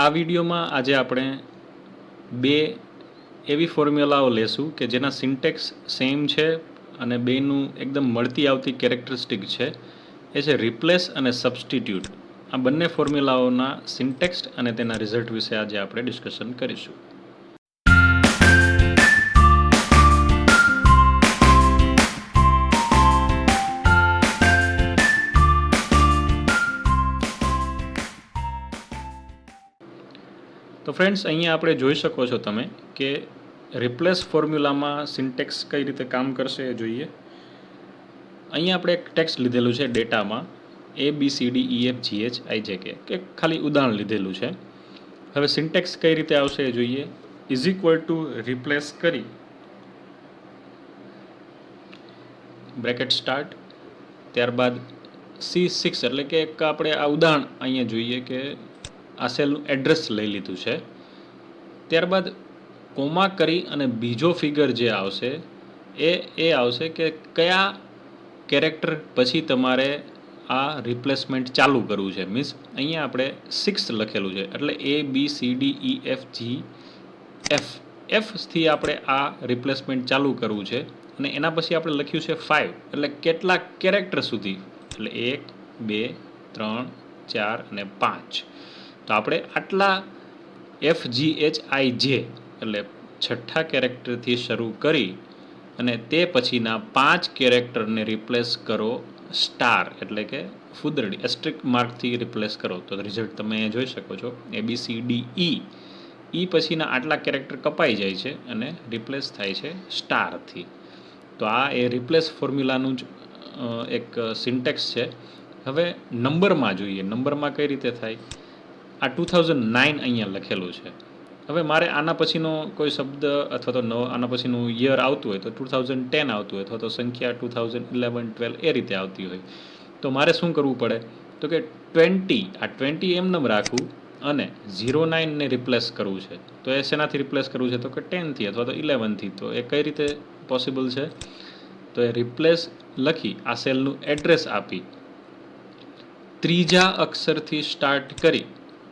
આ વિડીયોમાં આજે આપણે બે એવી ફોર્મ્યુલાઓ લેશું કે જેના સિન્ટેક્સ સેમ છે અને બેનું એકદમ મળતી આવતી કેરેક્ટરિસ્ટિક છે. એ છે રિપ્લેસ અને સબસ્ટિટ્યૂટ. આ બંને ફોર્મ્યુલાઓના સિન્ટેક્સ અને તેના રિઝલ્ટ વિશે આજે આપણે ડિસ્કશન કરીશું. ફ્રેન્ડ્સ અહીંયા આપણે જોઈ શકો છો તમે કે રિપ્લેસ ફોર્મ્યુલામાં સિન્ટેક્સ કઈ રીતે કામ કરશે એ જોઈએ. અહીંયા આપણે એક ટેક્સ્ટ લીધેલું છે ડેટામાં. A B C D E F G H I J K કે ખાલી ઉદાહરણ લીધેલું છે. હવે સિન્ટેક્સ કઈ રીતે આવશે એ જોઈએ. ઇઝ ઇક્વલ ટુ રિપ્લેસ કરી. બ્રેકેટ સ્ટાર્ટ ત્યારબાદ સી સિક્સ એટલે કે એક આપણે આ ઉદાહરણ અહીંયા જોઈએ કે આ સેલનું એડ્રેસ લઈ લીધું છે. ત્યારબાદ કોમા કરી અને બીજો ફિગર જે આવશે, એ એ આવશે કે કયા કેરેક્ટર પછી તમારે આ રિપ્લેસમેન્ટ ચાલુ કરવું છે. મીન્સ અહીંયા આપણે સિક્સ લખેલું છે. એટલે A B C D E F G F એફથી આપણે આ રિપ્લેસમેન્ટ ચાલુ કરવું છે. અને એના પછી આપણે લખ્યું છે ફાઇવ એટલે કેટલા કેરેક્ટર સુધી? એટલે એક, બે, ત્રણ, ચાર અને પાંચ. તો આપણે આટલા એફ જી એચ આઈ જે એટલે છઠ્ઠા કેરેક્ટરથી શરૂ કરી અને તે પછીના પાંચ કેરેક્ટરને રિપ્લેસ કરો સ્ટાર એટલે કે ફૂદરડી એસ્ટ્રિક માર્કથી રિપ્લેસ કરો. તો રિઝલ્ટ તમે અહીંયા જોઈ શકો છો. એ બી સી ડી ઈ ઈ પછીના આટલા કેરેક્ટર કપાઈ જાય છે અને રિપ્લેસ થાય છે સ્ટારથી તો આ એ રિપ્લેસ ફોર્મ્યુલાનું જ એક સિન્ટેક્સ છે. હવે નંબરમાં જોઈએ. નંબરમાં કઈ રીતે થાય? આ ટુ થાઉઝન્ડ નાઇન અહીંયા લખેલું છે. હવે મારે આના પછીનો કોઈ શબ્દ અથવા તો નવો આના પછીનું યર આવતું હોય તો ટુ થાઉઝન્ડ ટેન આવતું હોય અથવા તો સંખ્યા ટુ થાઉઝન્ડ ઇલેવન, ટ્વેલ્વ એ રીતે આવતી હોય. તો મારે શું કરવું પડે? તો કે ટ્વેન્ટી, આ ટ્વેન્ટી એમનેમ રાખવું અને ઝીરો નાઇનને રિપ્લેસ કરવું છે. તો એ શેનાથી રિપ્લેસ કરવું છે? તો કે ટેનથી અથવા તો ઇલેવનથી. તો એ કઈ રીતે પોસિબલ છે? તો એ રિપ્લેસ લખી આ સેલનું એડ્રેસ આપી. ત્રીજા અક્ષરથી સ્ટાર્ટ કરી.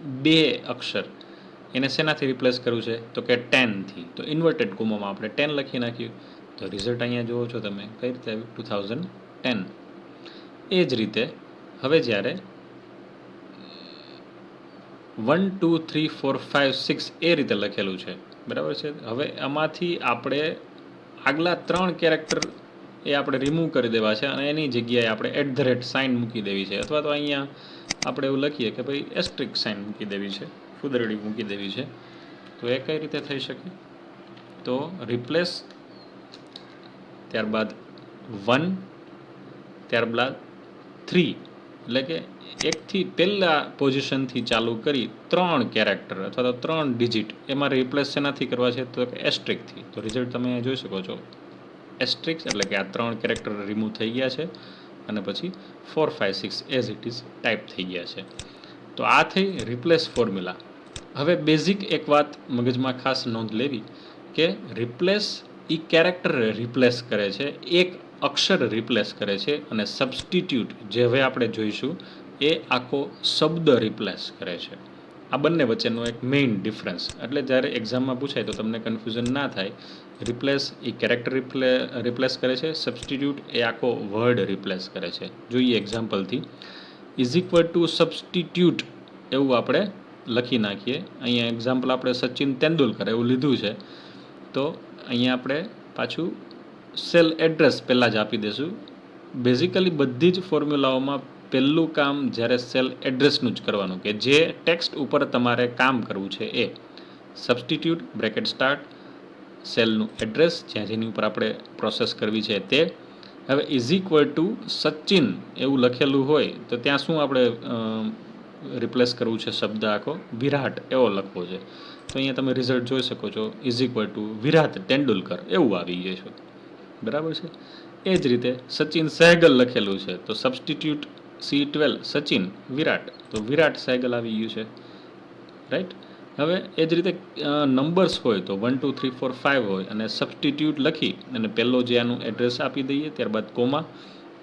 બે અક્ષર. એને શેનાથી રિપ્લેસ કરવું છે? તો કે ટેનથી તો ઇન્વર્ટેડ કોમોમાં આપણે ટેન લખી નાખ્યું. તો રિઝલ્ટ અહીંયા જુઓ છો તમે, કઈ રીતે આવ્યું? ટુ થાઉઝન્ડ ટેન એ જ રીતે હવે જ્યારે one two three four five six એ રીતે લખેલું છે. બરાબર છે? હવે આમાંથી આપણે આગલા ત્રણ કેરેક્ટર એ આપણે રિમૂવ કરી દેવા છે અને એની જગ્યાએ આપણે એટ ધ રેટ સાઇન મૂકી દેવી છે. અથવા તો અહીંયા આપણે એવું લખીએ કે ભાઈ એસ્ટ્રિક સાઇન મૂકી દેવી છે. ફૂદરડી મૂકી દેવી છે. તો એ કઈ રીતે થઈ શકે? તો રિપ્લેસ ત્યારબાદ વન ત્યારબાદ થ્રી એટલે કે એકથી પહેલાં પોઝિશનથી ચાલુ કરી ત્રણ કેરેક્ટર અથવા તો ત્રણ ડિજિટ એમાં રિપ્લેસ શેનાથી કરવા છે? તો કે એસ્ટ્રિકથી તો રિઝલ્ટ તમે જોઈ શકો છો. એસ્ટ્રિક્સ એટલે કે આ ત્રણ કેરેક્ટર રિમૂવ થઈ ગયા છે અને પછી four five six as it is type થઈ ગયા છે. તો આ થઈ રિપ્લેસ ફોર્મ્યુલા હવે બેઝિક એક વાત મગજમાં ખાસ નોંધ લેવી કે રિપ્લેસ એ કેરેક્ટર રિપ્લેસ કરે છે, એક અક્ષર રિપ્લેસ કરે છે અને સબસ્ટિટ્યૂટ જે હવે આપણે જોઈશું એ આખો શબ્દ રિપ્લેસ કરે છે. આ બંને વચ્ચેનો એક મેઇન ડિફરન્સ એટલે જ્યારે એક્ઝામમાં પૂછાય તો તમને કન્ફ્યુઝન ના થાય. રિપ્લેસ એ કેરેક્ટર રિપ્લે રિપ્લેસ કરે છે સબસ્ટિટ્યૂટ એ આખો વર્ડ રિપ્લેસ કરે છે. જોઈએ એક્ઝામ્પલથી ઇઝ ઇક્વલ ટુ સબસ્ટિટ્યૂટ એવું આપણે લખી નાખીએ. અહીંયા એક્ઝામ્પલ આપણે સચિન તેંડુલકર એવું લીધું છે. તો અહીંયા આપણે પાછું સેલ એડ્રેસ પહેલાં જ આપી દઈશું બેઝિકલી બધી જ ફોર્મ્યુલાઓમાં પહેલું કામ જ્યારે સેલ એડ્રેસનું જ કરવાનું કે જે ટેક્સ્ટ ઉપર તમારે કામ કરવું છે એ. સબસ્ટિટ્યૂટ બ્રેકેટ સ્ટાર્ટ, સેલનું એડ્રેસ, જ્યાં જેની ઉપર આપણે પ્રોસેસ કરવી છે તે. હવે ઇઝ ઇક્વલ ટુ સચિન એવું લખેલું હોય તો ત્યાં શું આપણે રિપ્લેસ કરવું છે શબ્દ આખો? વિરાટ એવો લખવો છે. તો અહીંયા તમે રિઝલ્ટ જોઈ શકો છો. Is equal to Virat Tendulkar એવું આવી ગયું છે. બરાબર છે? એ જ રીતે સચિન સહેગલ લખેલું છે. તો substitute C twelve Sachin, Virat. તો વિરાટ સાયકલ આવી ગયું છે. રાઈટ હવે એ જ રીતે નંબર્સ હોય તો one two three four five હોય અને સબસ્ટિટ્યૂટ લખી અને પહેલો જે આનું એડ્રેસ આપી દઈએ, ત્યારબાદ કોમા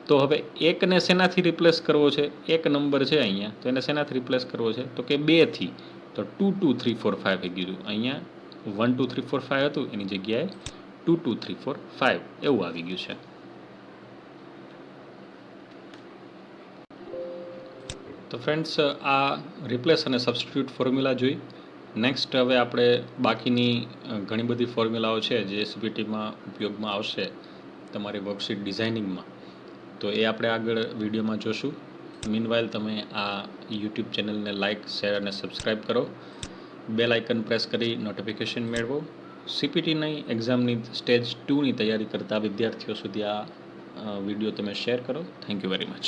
તો હવે એકને શેનાથી રિપ્લેસ કરવો છે? એક નંબર છે અહીંયા. તો એને શેનાથી રિપ્લેસ કરવો છે? તો કે બેથી. તો two two three four five થઈ ગયું અહીંયા one two three four five હતું. એની જગ્યાએ two two three four five એવું આવી ગયું છે. તો ફ્રેન્ડ્સ આ રિપ્લેસ અને સબસ્ટિટ્યૂટ ફોર્મ્યુલા જોઈ. નેક્સ્ટ હવે આપણે બાકીની ઘણી બધી ફોર્મ્યુલાઓ છે જે એસબીટીમાં ઉપયોગમાં આવશે તમારી વર્કશીટ ડિઝાઇનિંગમાં તો એ આપણે આગળ વિડીયોમાં જોશું. મીનવાઇલ તમે આ યુટ્યુબ ચેનલને લાઇક શેર અને સબસ્ક્રાઇબ કરો. બેલ આઇકન પ્રેસ કરી નોટિફિકેશન મેળવો. સીપીટીની એક્ઝામની સ્ટેજ ટુની તૈયારી કરતા વિદ્યાર્થીઓ સુધી આ વીડિયો તમે શેર કરો. Thank you very much